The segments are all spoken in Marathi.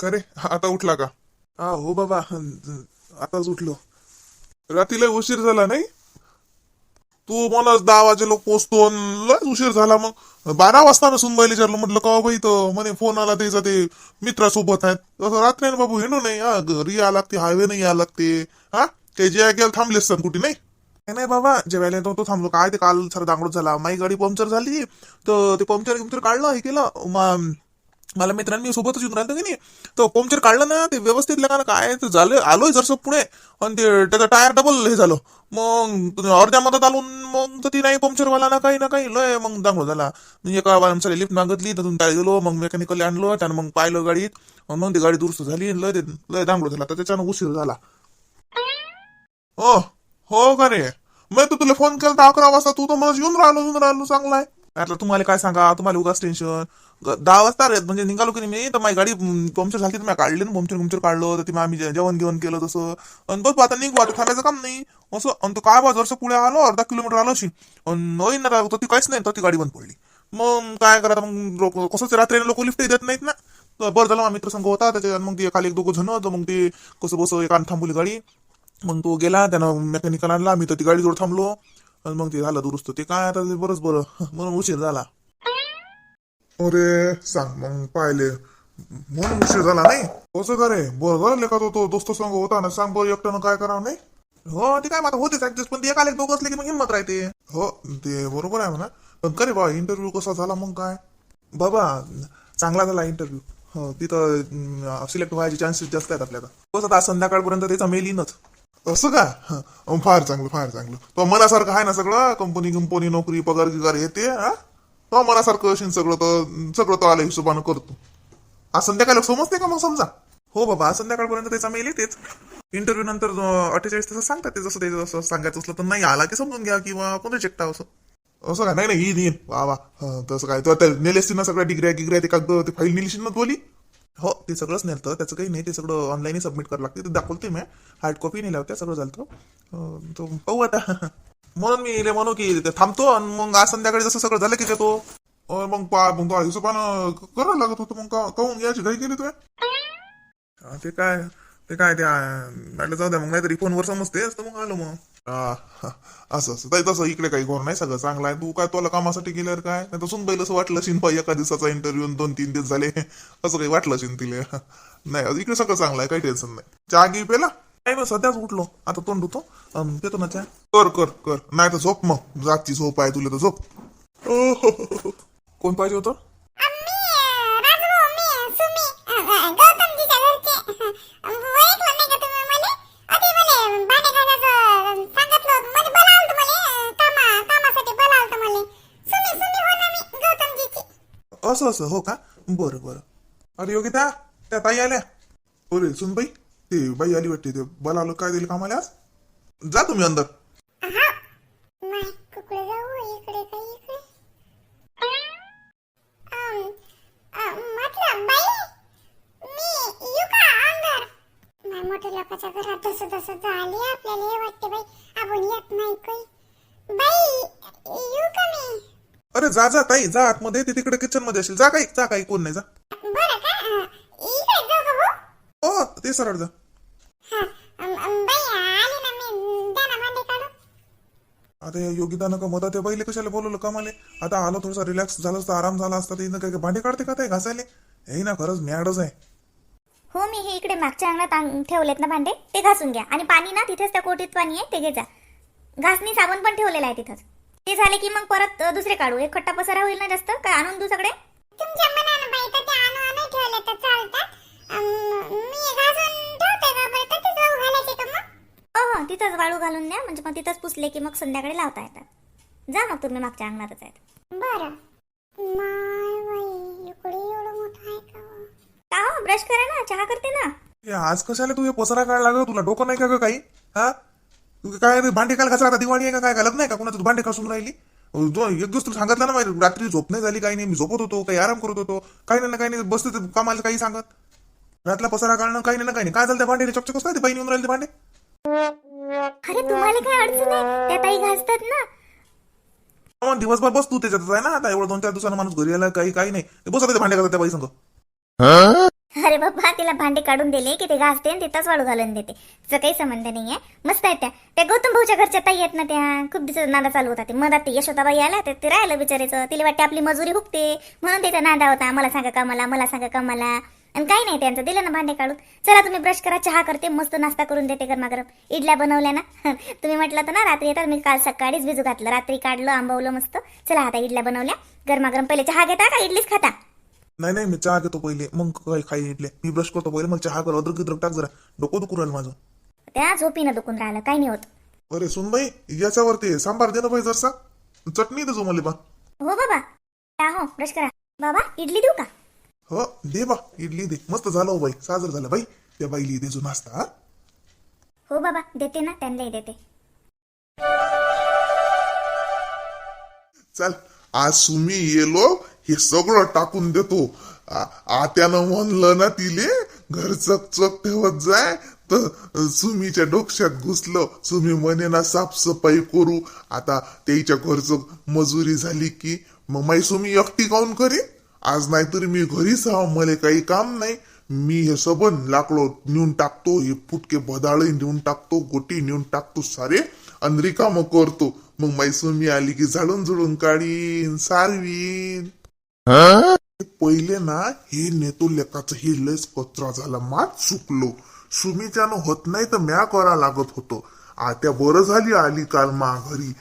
का रे आता उठला का? हा हो बाबा आताच उठलो. रात्रीला उशीर झाला नाही? तू मला दहा वाजेला पोचतो लय उशीर झाला मग. बारा वाजता नसून बैल विचारलं म्हटलं का बाई तर म्हणे फोन आला त्याचा ते मित्रासोबत आहेत. तसं रात्री बाबू हेनो नाही हा घरी या लागते हायवे नाही या लागते. हा ते जे गेलं थांबले असतात कुठे नाही? नाही, नाही बाबा जेवायला येतो तो थांबलो. काय ते काल सर दांगडूत झाला. माझी गाडी पंक्चर झाली. तर ते पंक्चर पंक्चर काढलं हे केलं. मला मित्रांनी मी सोबतच येऊन राहिलं की नाही? तो पंक्चर काढलं ना ते व्यवस्थित लगा ना काय ते झालं आलोय जरसं पुणे आणि ते त्याचा टायर डबल हे झालं. मग अर्ध्या मधात आलो मग तर ती नाही पंक्चरवाला ना काही ना काही. लय मग दांगडो झाला म्हणजे एका आमच्या लिफ्ट मागितली तर टायर गेलो मग मेकॅनिकल आणलो त्यानं मग पाहिलं गाडीत. मग ती गाडी दुरुस्त झाली लय ते लय दांगलो झाला. तर त्याच्यानं उशीर झाला. हो हो का रे? मग तू तुला फोन केला अकरा वाजता. तू तर मला येऊन राहिलो येऊन राहिलो चांगला आहे. आता तुम्हाला काय सांगा? तुम्हाला उगाच टेन्शन दहा वाजता रे म्हणजे निघालो की नाही मी? तर माझी गाडी पंक्चर झाली तर मी काढली ना पंक्चर पंक्चर काढलं. तर ती आम्ही जेवण घेऊन केलं तसं. आणि बस आता निघू आता थांबायचं काम नाही. असं आणि तो काय बा जरसं पुढे आलो अर्धा किलोमीटर आलो अशी. नवीन ना तर ती काहीच नाही तर ती गाडी बंद पडली. मग काय करा मग कसं रात्री लोक लिफ्ट देत नाहीत ना? तर बरं झालं मित्र संघ होता त्याच्यात मग ते खाली एक दोघं जण तर मग ते कसं बस एका थांबवली गाडी. मग तो गेला त्यानं मेकॅनिकल आणला मी तर ती गाडी जोड थांबलो. आणि मग ते झालं दुरुस्त. ते काय आता ते बरंच बरं. म्हणून उशीर झाला. अरे सांग मग पाहिले. म्हणून उशीर झाला नाही? कसं का रे बरं झालं का तो दोस्त संघ होता ना सांग बरं एकट्यानं काय करावं नाही? हो ते काय मग आता होतेच ऍडजस्ट पण ते एकाला एक दोघं असले की मग हिंमत राहते. हो ते बरोबर आहे म्हणा. पण करे बा इंटरव्ह्यू कसा झाला मग काय? बाबा चांगला झाला इंटरव्ह्यू हो तिथं सिलेक्ट व्हायचे चान्सेस जास्त आहेत आपल्याला. कसं आता संध्याकाळपर्यंत त्याचा मेल येईनच. असं का हं, फार चांगलं फार चांगलं. तो मनासारखं आहे ना सगळं? कंपनी कंपनी नोकरी पगार गिगार येते हा? तो मनासारखं असेल सगळं तर सगळं तो आल्या हिशोबानं करतो. आज संध्याकाळी समजते का मग समजा? हो बाबा आज संध्याकाळपर्यंत त्याचा मेल येतेच इंटरव्ह्यू नंतर अठ्ठेचाळीस तास सांगतात ते जसं ते जसं सांगायचं असलं तर नाही आला की समजून घ्या किंवा पुन्हा चेकटा असं. असं का नाही नाही येईन येईन. वा वा. हं, तसं काय? तर नेलेस ना सगळ्या डिग्र्या गिग्र्या ते कागद ते फाईल नेलीशी ना बोली हो ते सगळंच नेलतं. त्याचं काही नाही ते सगळं ऑनलाईनही सबमिट करावं लागते. ते दाखवते मी. हार्ड कॉपी नेल्या होत्या सगळं झालं तो पाहू आता. म्हणून मी इले म्हणू की ते थांबतो आणि मग आज संध्याकाळी जसं सगळं झालं की ते तो मग पा मग तो हिशोबानं करावं लागत होतं. मग काहून याची घाई केली तुया ते काय ते काय ते म्हटलं जाऊ द्या मग नाहीतरी फोनवर समजते तर मग आलो मग. असं असं. ताई तसं इकडे काही घोर नाही सगळं चांगलं आहे. तू काय तुला कामासाठी गेल्यावर काय? नाही तर पहिलं असं वाटलं शिन पाहिजे एका दिवसाचा इंटरव्ह्यू दोन तीन दिवस झाले. असं काही वाटलं शिन तिले. नाही इकडे सगळं चांगलं आहे काही टेन्शन नाही. चहा घे पेला नाही मग सध्याच उठलो. आता तोंड धुतो. अं, पेतो ना चहा. कर कर कर. नाही तर झोप मग. रातची झोप आहे तुला तर झोप. कोण पाहिजे होतं? असं असं हो का? बरं बरं. अरे योगिता त्या ताई आल्या. अरे सुन बाई ते बाई आली वाटते. ते बोलावलं काय दिलं कामाला आज? जा तुम्ही अंदर हा नाही कुकडे जाऊ इकडे काय इकडे अम, अम, म्हटलं बाई मी येऊ का अंदर नाही मोठ्या लोकांच्या घरात तसं तसं झाली आपल्याला हे वाटते बाई आपण येत नाही काही बाई येऊ का मी अरे जा जा ताई जा आतमध्ये ते तिकडे किचनमध्ये असेल. जा काही जा काही कोण नाही जा. बरं का? अं, इकडे जाऊ का भाऊ. हो ते सरळ जा. हा अम, अम, बाई आली ना मी. द्या ना भांडे काढून आता या योगितानं का मदत बाईले कशाला बोलवलं कामाले? आता आलो थोडासा रिलॅक्स झालं असतं आराम झाला असता काय काय भांडे काढते का ते घासायले? हे ना खरंच मॅडच आहे. हो मी हे इकडे मागच्या अंगणात आण- ठेवलेत ना भांडे ते घासून घ्या. आणि पाणी ना तिथेच त्या कोटीत पाणी आहे ते घे जा. घासणी साबण पण ठेवलेला आहे तिथंच. ते झाले की मग परत दुसरे काढू? एक खट्टा पसारा होईल ना जास्त? काय आणून देऊ सगळे? तुमच्या मनानं बाई तर ते आणू आणू ठेवले तर चालतात. अम, मी घासून ठेवते का तर तिथं घालायचे का मग? हो हो तिथंच वाळू घालून द्या. म्हणजे मग तिथंच पुसले की मग संध्याकाळी लावता येतात. जा मग तुम्ही मागच्या अंगणातच आहेत. बरं. माय बाई इकडे एवढं मोठं आहे का हो? का हो? ब्रश करा ना. चहा करते ना. हे आज कशाला तू हे पसरा काढ लागलं? तुला डोकं नाही का ग काही? हा? तू काय ते भांडे काल घासा आता दिवाळी आहे का काय? घालत नाही का? कोणाचं? तू भांडे घासून राहिली? जो एक दिवस तुला सांगितलं ना माहिती रात्री झोप नाही झाली काही नाही. मी झोपत होतो काही आराम करत होतो. काही नाही ना काही नाही. बसते ते कामाला काही सांगत. रातला पसारा काढणं काही नाही ना काही नाही. काय झालं भांडे चकचक कसं ते बहिणी येऊन राहिले ते भांडे? अरे तुम्हाला काय अडचण आहे? त्या ताई घासतात ना. मग दिवसभर बस तू त्याच्यातच आहे ना आता. एवढं दोन चार दिवसानं माणूस घरी आला काही काही नाही. ते बसत ते भांडे घालत त्या बाई संग अरे बाबा तिला भांडे काढून दिले की ते घासते आणि तिथंच वाळू घालून देते. तिचं काही संबंध नाहीये. मस्त आहेत त्या. त्या गौतम भाऊच्या घरच्या ताई आहेत ना त्या. खूप दिवस नादा चालू होता ते. मधात ते यशोदाबाई आल्या तर ते राहिलं बिचारायचं तिला वाटते आपली मजुरी हुकते. म्हणून त्याचा नादा होता. मला सांगा का मला मला सांगा का मला आणि काही नाही त्यांचं. दिलं ना भांडे काढून. चला तुम्ही ब्रश करा. चहा करते. मस्त नाश्ता करून देते गरमागरम. इडल्या बनवल्या ना. तुम्ही म्हटलं तर ना रात्री येतात. मी काल सकाळीच भिजू घातलं. रात्री काढलं आंबवलं मस्त. चला आता इडल्या बनवल्या. गरमागरम. पहिले चहा घेता का? इडलीच खाता. नाही नाही मी चहा घेतो पहिले. मग काय खाई इडले. मी ब्रश करतो पहिले. मग चहा कर. अद्रक गिद्रक टाक जरा. डोकं दुखू राहिलं माझं. त्या झोपीनं दुखून राहिलं. काही नाही होत. अरे सुनबाई याच्यावरती सांबार दे ना बाई जरसा. चटणी दे मला बा. हो बाबा. का हो ब्रश करा. बाबा इडली देऊ का? हो दे बा. इडली दे. मस्त झालं हो बाई. साजर झालं. बाई त्या बाईली दे जो नाश्ता हा. हो बाबा. देते ना. त्यांनाही देते. चल. आज सुमी येलो हे सगळं टाकून देतो. आत्यानं म्हणलं ना तिले घर चकचक ठेवत जाय. तर सुमीच्या डोक्यात घुसलं. सुमी म्हणे ना साफसफाई करू. आता त्याच्या घरचं मजुरी झाली की मग माई सुमी एकटी काऊन करी आज नाहीतरी मी घरीच आहो मला काही काम नाही. मी हे सबन लाकडं नेऊन टाकतो हे फुटके बदाळे नेऊन टाकतो गोटी नेऊन टाकतो सारे. आणि रिकामं करतो. मग मैसुमी आली की झाडून झुडून काढीन सारवीन. पहिले ना हे नेतो लेकाचं हे लयच कचरा झाला. मात चुकलो. सुमीच्यानं होत नाही तर म्या करा लागत होतो. आत्या बरं झाली आली काल माघरी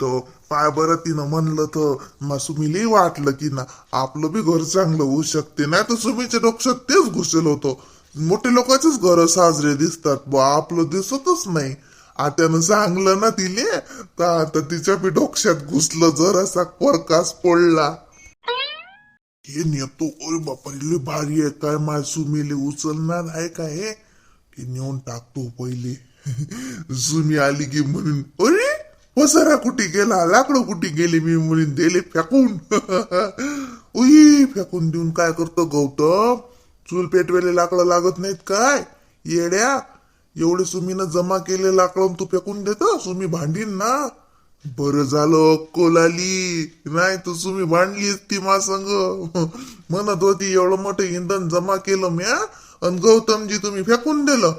तर पाय बरं तिनं म्हणलं तर मग सुमीलाही वाटलं की ना आपलं बी घर चांगलं होऊ शकते. नाही तर सुमीच्या डोक्यात तेच घुसेल होतं. मोठे लोकांचेच घर साजरे दिसतात. बा आपलं दिसतच नाही. आत्यानं सांगलं ना तिले तर आता तिच्या बी डोक्यात घुसलं जरासा परकास पडला. हे नेतो अरे बापरे लय भारी आहे काय माय सुमीले उचलणार आहे का हे नेऊन टाकतो पहिले. सुमी आली की म्हणून अरे पसरा कुठे गेला? लाकडं कुठे गेले? मी म्हणून दिले फेकून. उई फेकून देऊन काय करतो गौतम? चूल पेटवेले लाकडं लागत नाहीत काय? येड्या एवढे सुमीनं जमा केले लाकडं तू फेकून देतो? सुमी भांडीन ना? बर झालं अक्कल आली. नाही तर तुम्ही भांडलीस ती मा संग. म्हणत होती एवढं मोठं इंधन जमा केलं म्या आणि गौतमजी तुम्ही फेकून दिलं.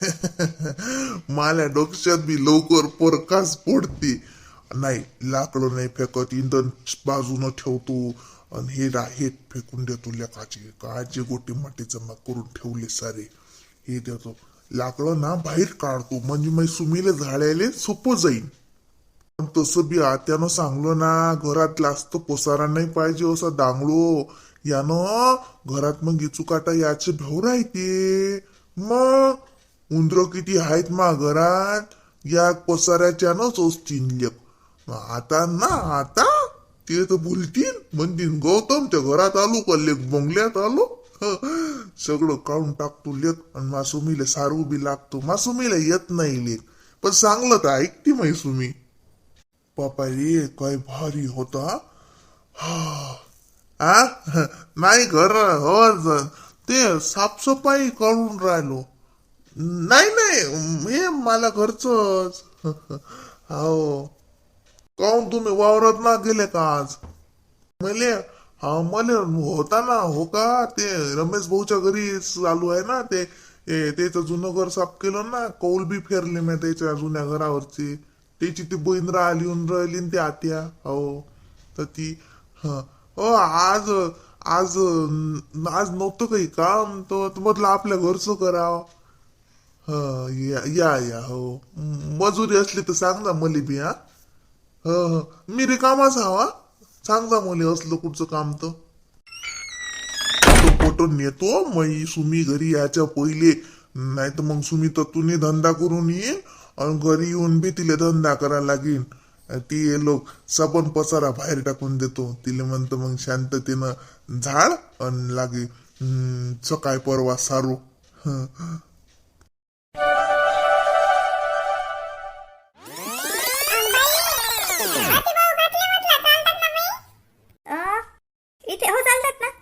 माल्या डोक्यात बी लवकर पोरकास पोडती. नाही लाकडं नाही फेकत इंधन बाजून ठेवतो. आणि हे राहेत फेकून देतो लेकाचे. काचे गोटी माटी जमा करून ठेवले सारे. हे देतो. लाकडं ना बाहेर काढतो. म्हणजे मग सुमीले झाडायले सोपं जाईन. पण तसं बी आत्यानं सांगलो ना घरात लास्त पोसारा नाही पाहिजे असं दांगडो. यानं घरात मग इचुकाटा याचे भाऊ राहते मग उंदर किती आहेत मा घरात? या पसाऱ्याच्यानंच असतील आता ना आता ते तर बोलतील. म्हणतील गौतम त्या घरात आलो कल्ले बोंगल्यात बंगल्यात आलो. सगळं काढून टाकतो लेख. आणि मासुमीला सारू बी लागतो. मासुमीला येत नाही लेख. पण चांगलं तर ऐकते मैसुमी. बापा रे काय भारी होता. हा. नाही घर. हो ते साफसफाई करून राहिलो. नाही नाही. हे मला घरच हो. काऊन तुम्ही वावरात ना गेले का आज? मले मला होता ना हो का? ते रमेश भाऊच्या घरी चालू आहे ना ते ए, त्याचं जुनं घर साफ केलं ना कौल बी फेरले मी त्याच्या जुन्या घरावरची. त्याची ती बहीण आली येऊन राहिली न ती आत्या हो. तर ती ह. हो आज आज आज नव्हतं काही काम तर म्हटलं आपल्या घरचं करावं. हं या या या हो. मजुरी असली तर सांग ना मले बी हा. हं हो. मी रिकामाच हवा. सांग मला असलं कुठचं काम तर तो नेतो मग सुमी घरी याच्या पहिले. नाही तर मग सुमी तर तुम्ही धंदा करून ये आणि घरी येऊन बी तिला धंदा करा लागेल ती हे लोक सबन पसारा बाहेर टाकून देतो. तिला म्हणतो मग शांततेनं झाड आणि लागे. सकाळ परवा सारू.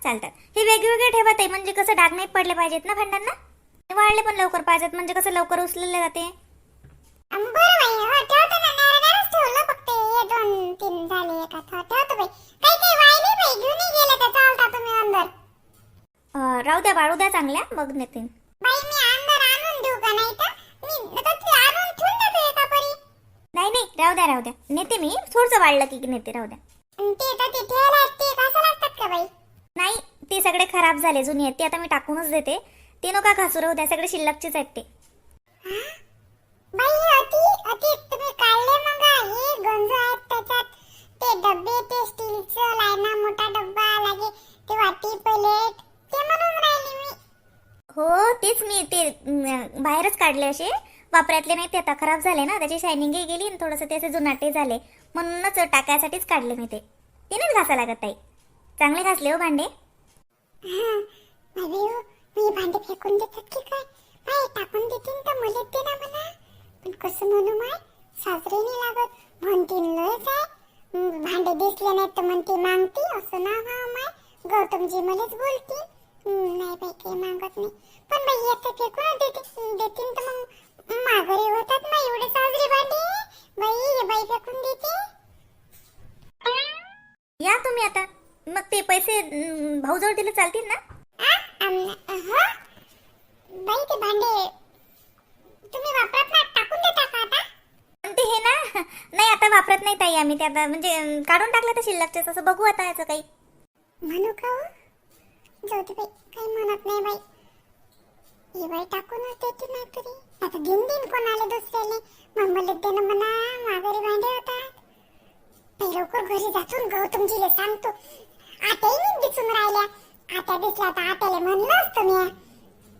चालतात. हे वेगवेगळे ठेवत आहे. म्हणजे कसं डाग नाही पडले पाहिजेत ना भांड्यांना? ते वाळले पण लवकर पाहिजेत. म्हणजे कसं लवकर उचलले जाते. हो हे राहू द्या बाळू द्या चांगल्या. मग नेते. नाही नाही नाही. राहू द्या राहू द्या. नेते मी. थोडंसं वाढलं की नेते राहू द्या. ते तर ते ठेवायला ते कसं लागतात का बाई? नाही ते सगळे खराब झाले जुनी आहेत. ते आता मी टाकूनच देते. ते नका घासू राहू द्या सगळे शिल्लकचेच आहेत ते. हे? अति अति तुम्ही काढले मग. हे गंज आहेत त्याच्यात. ते डब्बे ते स्टीलचं लायना मोठा डब्बा लागे ते वाटी प्लेट. ते म्हणून राहिली मी. हो तेच मी ते बाहेरच काढले असे. वापरातले नाही ते आता खराब झाले ना. त्याची शायनिंगही गेली आणि थोडंसं ते असे जुनाटे झाले. म्हणूनच टाकायसाठीच काढले मी ते. ते नाही घासा लागत ताई. चांगले घासले हो भांडे. बाई हो मी भांडे फेकून देतात की काय? बाई टाकून देतील तर मला ते ना म्हणा पण कसं म्हणू माय? सासरे नाही लागत. म्हणतीन लयच आहे भांडे दिसले नाही तर म्हणते मागती असं ना हा माय. गौतमजी मलाच बोलती हं, नाही बाई काही मागत नाही. पण बाई आता फेकून देते देतील तर मग माघारी होतात ना एवढे साजरे भांडे? बाई हे बाई फेकून देते. या तुम्ही आता. मग ते पैसे भाऊजवळ दिले चालतील ना? हो? बाई ते भांडे तुम्ही वापरत ना टाकून देता का आता? पण ते हे ना नाही आता वापरत नाही ताई आम्ही ते आता म्हणजे काढून टाकलं तर शिल्लकचे तसं बघू आता याचं काही. म्हणू का हो? जाऊ दे बाई काही म्हणत नाही बाई. ही बाई टाकूनच देते नाही तरी आता देऊन देईन कोणाला मग मला देणं म्हणा माघारी भांडे होतात. लवकर घरी जातून गौतमजीला सांगतो. आताही दिसून राहिल्या. आता दिसल्या तर आत्याला म्हणलं असतं मी.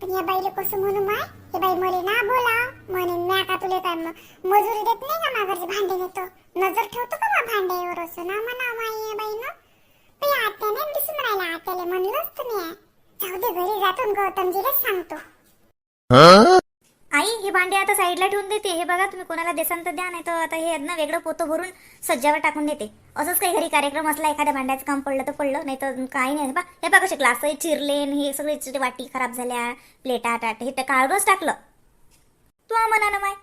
पण या बाईला कसं म्हणू माय? हे बाई मले ना बोला म्हणून मी का तुले काय मजुरी देत नाही का माघारचे भांडे नेतो नजर ठेवतो का मा भांड्यावर असं? ना म्हणा माई या बाईनं. बाई आत्याने दिसून राहिला आत्याला म्हणलंच तुम्ही जाऊ दे घरी जातो गौतमजीला सांगतो. आई हे भांडे आता साईडला ठेवून देते. हे बघा तुम्ही कोणाला देसान तर द्या नाही तर आता हे ना वेगळं पोतं भरून सज्जावर टाकून देते. असंच काही घरी कार्यक्रम असला एखाद्या भांड्याचं काम पडलं तर पडलं नाही तर काही नाही. बा हे बघा कसे असं चिरले आणि हे सगळे वाटी खराब झाल्या प्लेटा टाट हे तर काढूनच टाकलं. तू म्हणा ना माय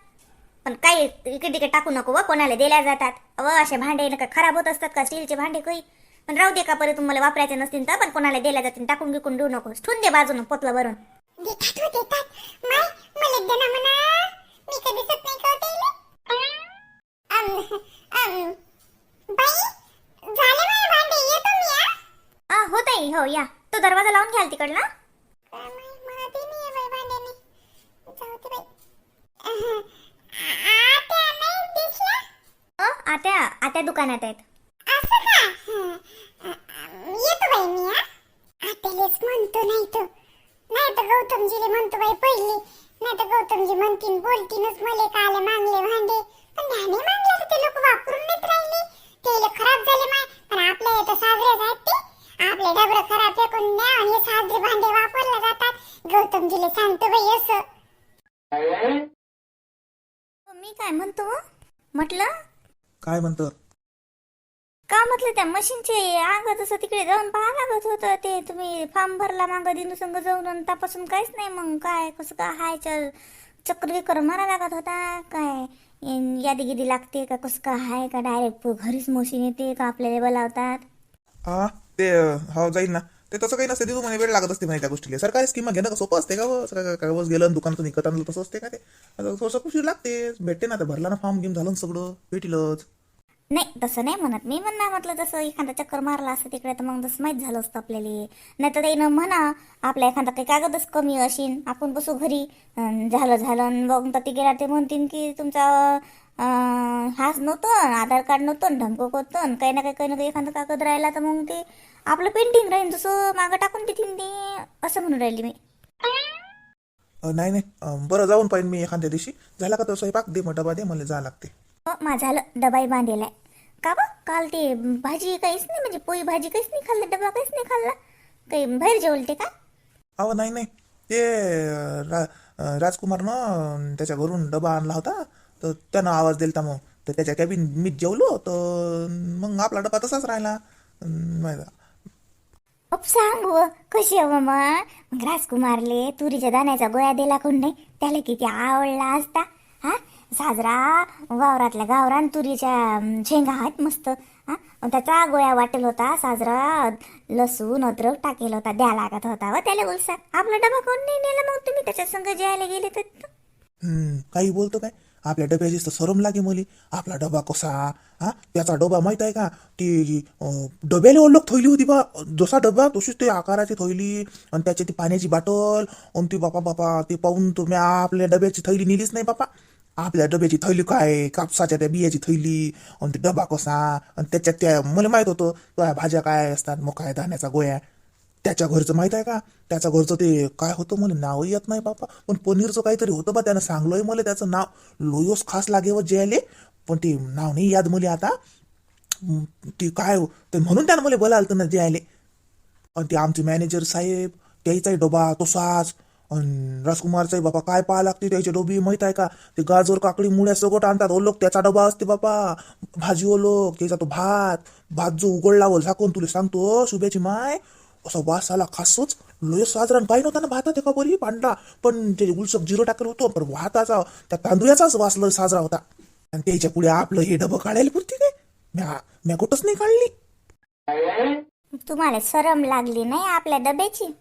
पण काही इकडे तिकडे टाकू नको व कोणाला दिल्या जातात. अव असे भांडे नका खराब होत असतात का? स्टीलचे भांडे काही? पण राहू दे का परत तुम्हाला वापरायचे नसतील तर पण कोणाला दिल्या जातील टाकून बिकून देऊ नको. ठेवून दे बाजून पोतलं भरून. देतात हो? नाही ताई हो या. तो दरवाजा लावून घ्याल तिकडला. नाही. आत्या नाही आत्या दुकानात आहेत. म्हणतो नाही तर नाही तर गौतमजीले म्हणतो बाई पहिली. नाही तर गौतमजी म्हणतीन बोलतीनच मले काले मागले भांडे. पण ध्याने मागले ते लोक वापरून नाहीत राहिले. ते खराब झाले माय. पण आपल्या इथं साजरे आहेत ते आपले डबरे खराब फेकून द्या आणि साजरे भांडे वापरले जातात. गौतमजीले सांगतो बाई असं. मी काय म्हणतो? म्हटलं? काय म्हणतं? का म्हटलं त्या मशीनचे अंग तसं तिकडे जाऊन पाहा लागत होतं. ते तुम्ही फॉर्म भरला माग दिनू संग जाऊन आणि तपासून काहीच नाही. मग काय कसं काय हाय च- चक्कर बिक्कर मारा लागत होता. काय? यादी गिदी लागते का? कसं काय हाय का? डायरेक्ट घरीच मशीन येते का? आपल्याला बोलावतात हा ते हो जाईल ना. ते तसं काही नसते तिथून म्हणे वेळ लागत असते म्हणे त्या गोष्टीला. सरकारी स्कीम घेणं का सोपं असते का हो? व? काय- बस गेलं दुकानातून विकत आणलं तसं असते का ते? आता थोडंसं उशीर लागते. भेटते ना आता भरला ना फॉर्म घेऊन झालं ना सगळं भेटीलच. नाही तसं नाही म्हणत. मी म्हणणार म्हटलं जसं एखादा चक्कर मारला असतं तिकडे तर मग तसं माहीत झालं असतं आपल्याला. नाही तर त्यानं म्हणा आपल्या एखादा काही कागदच कमी असेल आपण बसू घरी. झालं झालं मग तर ते गेला ते म्हणतील की तुमचा हाच नव्हतं आधार कार्ड नव्हतं धमको करतं काही ना काही काही ना काही एखादा कागद राहिला तर मग ते आपलं पेंटिंग राहील जसं मागं टाकून देतील ते असं म्हणून राहिली मी. नाही नाही. बरं जाऊन पाहिजे मी एखाद्या दिवशी. झाला का तो स्वयंपाक? दे मग डबा दे मला जा लागते. मा झालं डबाही बांधलेला का बा? काल ते भाजी काहीच नाही म्हणजे पोळी भाजी काहीच नाही खाल्लं डबा काहीच नाही खाल्ला. काही बाहेर जेवलते का? अहो नाही नाही. ते रा राजकुमारनं त्याच्या घरून डबा आणला होता. तर त्यानं आवाज दिलता मग. तर त्याच्या कॅबिन मी जेवलो तर मग आपला डबा तसाच राहिला. सांग व कशी मग मग राजकुमारले तुरीच्या दाण्याचा गोळ्या दिला कोण नाही? त्याला किती आवडला असता हा? साजरा वावरातल्या गावरान तुरीच्या शेंगा आहेत मस्त. हा? अन त्याचा गोळ्या वाटेल होता साजरा. लसूण अद्रक टाकेल होता द्या लागत होता व त्याला बोलसा. आपला डबा कोण नाही नेला मग? तुम्ही त्याच्या संग जेवायला गेले तर काही बोलतो काय? आपल्या डब्याची तर सरम लागे मुली. आपला डबा कसा? हा? त्याचा डबा माहीत आहे का? ती अं, डब्याला ओळख थोयली होती बा. जसा डबा तशीच ते आकाराची थोयली आणि त्याची ती पाण्याची बाटल. आणि ती बापा बापा ते पाहून तुम्ही आपल्या डब्याची थैली नेलीच नाही बापा. आपल्या डब्याची थैली काय कापसाच्या त्या बियाची थैली आणि ते डबा कसा आणि त्याच्यात त्या मला माहीत होतं त्या भाज्या काय असतात मग काय धान्याचा गोळ्या त्याच्या घरचं माहीत आहे का? त्याच्या घरचं ते काय होतं मला नाव येत नाही बापा. पण पनीरचं काहीतरी होतं बा त्यानं सांगलोय मला त्याचं नाव. लोयोस खास लागे व जेले पण ते नाव नाही याद मले आता. ती ते काय हो, ते म्हणून त्यानं मला बोलायला ना जेले आणि ते आमचे मॅनेजर साहेब त्याचाही डबा तसाच आणि राजकुमारचाही बापा काय पाहा लागते त्याची डोबी माहीत आहे का? ते गाजर काकडी मुळ्या सगळं आणतात ओ लोक त्याचा डबा असते बापा. भाजी ओ लोक त्याचा तो भात. भात जो उघडला व झाकून तुला सांगतो शुभेची माय. असा वास आला खासच. लोय साजरा. काही नव्हता ना भातात एका बरी पांढरा पण ते उलसक जिरो टाकलं होतं पण भाताचा त्या तांदुळाचाच वास लय साजरा होता. आणि त्याच्या पुढे आपलं हे डबं काढायला पुरती काय? म्या म्या कुठंच नाही काढली. तुम्हाला सरम लागली नाही आपल्या डब्याची?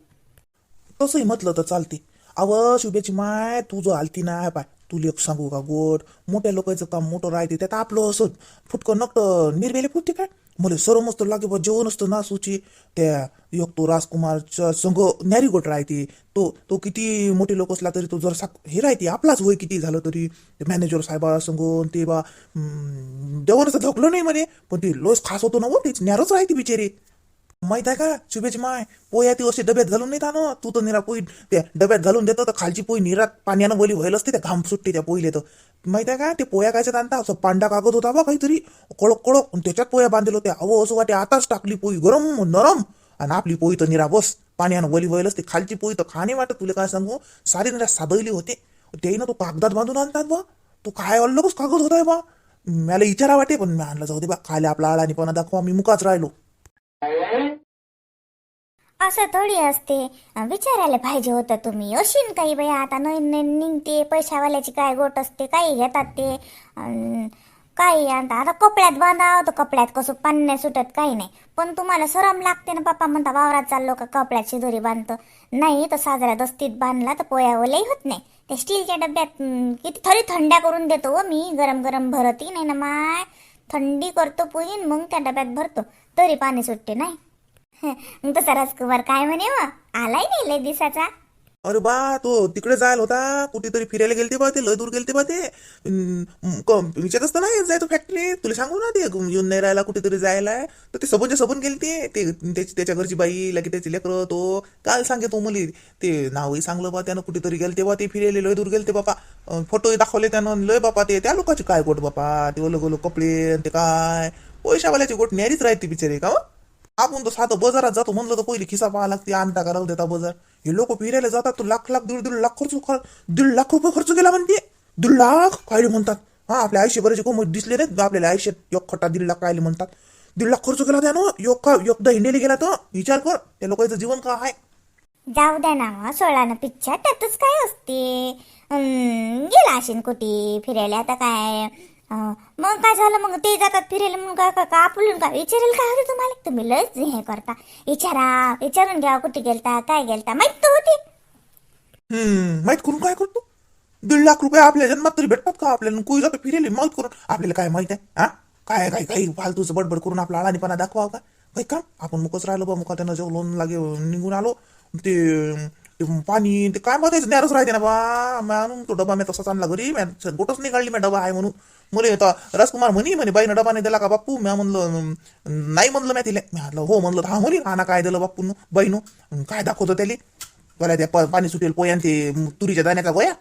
तसंही म्हटलं तर चालते. अव शुभेची माय तू जो आलती ना पाय. तुला एक सांगू का गोड? मोठ्या लोकांचं काम मोठं राहते त्यात आपलं असत फुटकं नकट निर्वेले फुटते काय? मला सर्व मस्त लागे बा जेवण असतं ना सुची. त्या एक तो राजकुमारच्या संघ न्यारी गोट राहते. तो तो किती मोठे लोक असला तरी तो जर साक हे राहते आपलाच होय किती झालं तरी. मॅनेजर साहेबा संघ ते बा देवानं धकलं नाही म्हणे. पण ते लोस खास होतो ना हो तेच नॅरोच राहते बिचारे. माहीत आहे का? शुभेची माय. पोया ती अशी डब्यात घालून नाही ना तू तर निरा पोई त्या डब्यात घालून देतो तर खालची पोई निरात पाण्यानं बोली व्हायला असते त्या घाम सुटते त्या पोईले तर. माहीत आहे का? ते पोया कायच्यात आणता असं पांडा कागद होता बा काहीतरी. कडक कडक. आणि त्याच्यात पोया बांधलेलं होत्या. अहो असं वाटे आताच टाकली पोई गरम नरम. आणि आपली पोई तर निरा बस. पाण्यानं वली व्हायला असते. खालची पोई तर खाणे वाटत. तुला काय सांगू? सारी निरा सादळली होते. त्याही ना तो कागदात बांधून आणतात बा. तो काय अलगच कागद होताय बा. मला इचारा वाटे पण मी आणला जाऊ दे बा. खाली आपला आळानीपणा दाखवा. मी मुकाच राहिलो. असं थोडी असते. विचारायला पाहिजे होतं तुम्ही. अशीन काही बाई आता नवीन नवीन निघते. पैशावाल्याची काय गोट असते काही घेतात ते. काही आता आता कपड्यात बांधाव तर कपड्यात कसं पाणी नाही सुटत काही नाही. पण तुम्हाला सरम लागते ना पप्पा म्हणता वावरात चाललो का कपड्यात शिदोरी बांधतो. नाही तर साजरा दस्तीत बांधला तर पोया होत नाही. ते स्टीलच्या डब्यात किती थोडी थंड्या करून देतो हो मी. गरम गरम भरती नाही ना माय. थंडी करतो पुईन मग त्या डब्यात भरतो. तरी पाणी सुटते नाही. तो सरस राजकुमार काय म्हणे व आलाय नाही लय दिसाचा अरे बा तो तिकडे जायला होता. कुठेतरी फिरायला गेलते बा ते लय दूर गेलते बा ते. अं, विचारत असतं ना जाय तो फॅक्टरी तुला सांगू ना ते येऊन नाही राहायला कुठेतरी जायला. तर ते सबनचे सबून गेलते ते त्याची त्याच्या घरची बाई लगे त्याची लेकरं तो काल सांगे तो मुली. ते नावही सांगलं बा त्यानं कुठेतरी गेलते बा ते फिरायला लय दूर गेलते बापा. फोटो दाखवले त्यानं. लय बापा ते त्या लोकांची काय गोट बापा. ते ओलं गोलो कपडे ते काय. पैशावाल्याची गोट न्यारीच राहते बिचारे का हो? आपण तर साधं बाजारात जातो म्हणलं तर पहिले खिसा पाहा लागते आणता करा देता बाजार. हे लोक फिरायला जातात तर लाख लाख दीड दीड लाख खर्च कर- दीड लाख रुपये खर्च केला म्हणते. दीड लाख कायले म्हणतात? हा आपल्या आयुष्य बरेच कोण दिसले नाहीत आपल्याला आयुष्यात एक खट्टा दीड लाख कायले म्हणतात. दीड लाख खर्च केला त्यानं योग का एकदा हिंडेली गेला तो विचार कर त्या लोकांचं जीवन का आहे जाऊ द्या ना सोळानं पिच्च्या त्यातच काय असते? गेला असेल कुठे फिरायला आता काय? मग काय झालं? मग ते जातात फिरेल मग काय का- का काय विचारेल काय होते तुम्हाला? तुम्ही लस हे करता. विचारा. विचारून घ्या कुठे गेलता काय गेलता. माहीत तर होती. माहीत करून काय करतो? दीड लाख रुपये आपल्या जन्मात तरी भेटतात का आपल्याला? कोणी जातो फिरेल माहीत करून. आपल्याला काय माहीत आहे? हा? काय काय काही फालतूचं बडबड करून आपला अडाणीपणा दाखवा का? काही काम? आपण मुकच राहिलो बा. मुका त्यानं लोन लागे निघून आलो. ते पाणी ते काय माहिती ज्ञानच राहते ना बा. मी आणून तो डबा मी तसाच आणला घरी मी गोटच नाही काढली डबा आहे म्हणून. मुले होता राजकुमार म्हणी म्हणे बाईनं डबाने दिला का बाप्पू? म्या म्हणलं नाही म्हणलं म्या तिला. मी म्हटलं हो म्हणलं हा म्हणे हा ना काय दिलं बाप्पून बाईनं? काय दाखवतो त्याला? बऱ्या त्या पाणी सुटेल पोयान ते तुरीच्या दाण्याचा गोया?